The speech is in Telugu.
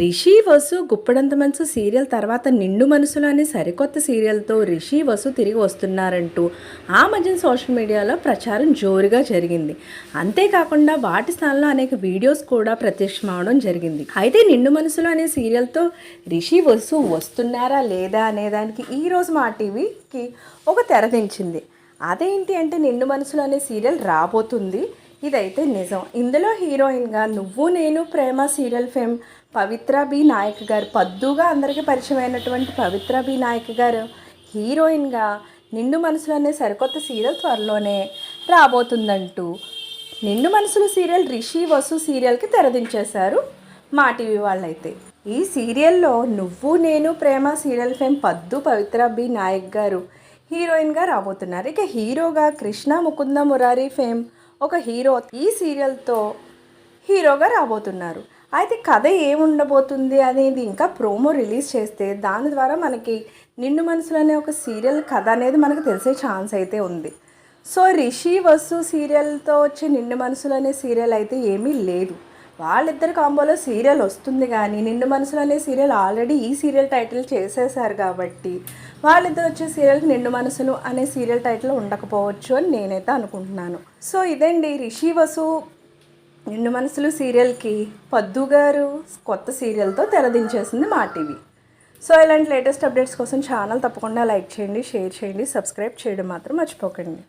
రిషి వసు గుప్పడంత మనసు సీరియల్ తర్వాత నిండు మనసులు అనే సరికొత్త సీరియల్తో రిషి వసు తిరిగి వస్తున్నారంటూ ఆ మధ్యన సోషల్ మీడియాలో ప్రచారం జోరుగా జరిగింది. అంతేకాకుండా వాటి స్థానంలో అనేక వీడియోస్ కూడా ప్రత్యక్షమవడం జరిగింది. అయితే నిండు మనసులు అనే సీరియల్తో రిషి వసు వస్తున్నారా లేదా అనే దానికి ఈరోజు మా టీవీకి ఒక తెరదించింది అదేంటి అంటే నిండు మనసులు అనే సీరియల్ రాబోతుంది. ఇదైతే నిజం. ఇందులో హీరోయిన్గా Nuvvu Nenu Prema serial fame Pavitra B Nayak గారు పద్దుగా అందరికీ పరిచయమైనటువంటి పవిత్ర బి నాయక్ గారు హీరోయిన్గా నిండు మనసులోనే సరికొత్త సీరియల్ త్వరలోనే రాబోతుందంటూ నిండు మనసులు సీరియల్ రిషి వసు సీరియల్కి తెరదించేశారు మా టీవీ వాళ్ళైతే. ఈ సీరియల్లో నువ్వు నేను ప్రేమ సీరియల్ ఫేమ్ పద్దు పవిత్ర బి నాయక్ గారు హీరోయిన్గా రాబోతున్నారు. ఇక హీరోగా కృష్ణ ముకుంద మురారి ఫేమ్ ఒక హీరో ఈ సీరియల్తో హీరోగా రాబోతున్నారు. అయితే కథ ఏముండబోతుంది అనేది ఇంకా ప్రోమో రిలీజ్ చేస్తే దాని ద్వారా మనకి నిండు మనసులు అనే ఒక సీరియల్ కథ అనేది మనకు తెలిసే ఛాన్స్ అయితే ఉంది. సో రిషి వసు సీరియల్తో వచ్చే నిండు మనసులు అనే సీరియల్ అయితే ఏమీ లేదు. వాళ్ళిద్దరి కాంబోలో సీరియల్ వస్తుంది కానీ నిండు మనసులు అనే సీరియల్ ఆల్రెడీ ఈ సీరియల్ టైటిల్ చేసేసారు కాబట్టి వాళ్ళిద్దరు వచ్చే సీరియల్కి నిండు మనసులు అనే సీరియల్ టైటిల్ ఉండకపోవచ్చు అని నేనైతే అనుకుంటున్నాను. సో ఇదండి రిషి వసు నిండు మనసులు సీరియల్కి పద్దు గారు కొత్త సీరియల్తో తెరదించేసింది మా టీవీ. సో ఇలాంటి లేటెస్ట్ అప్డేట్స్ కోసం ఛానల్ తప్పకుండా లైక్ చేయండి షేర్ చేయండి సబ్స్క్రైబ్ చేయడం మాత్రం మర్చిపోకండి.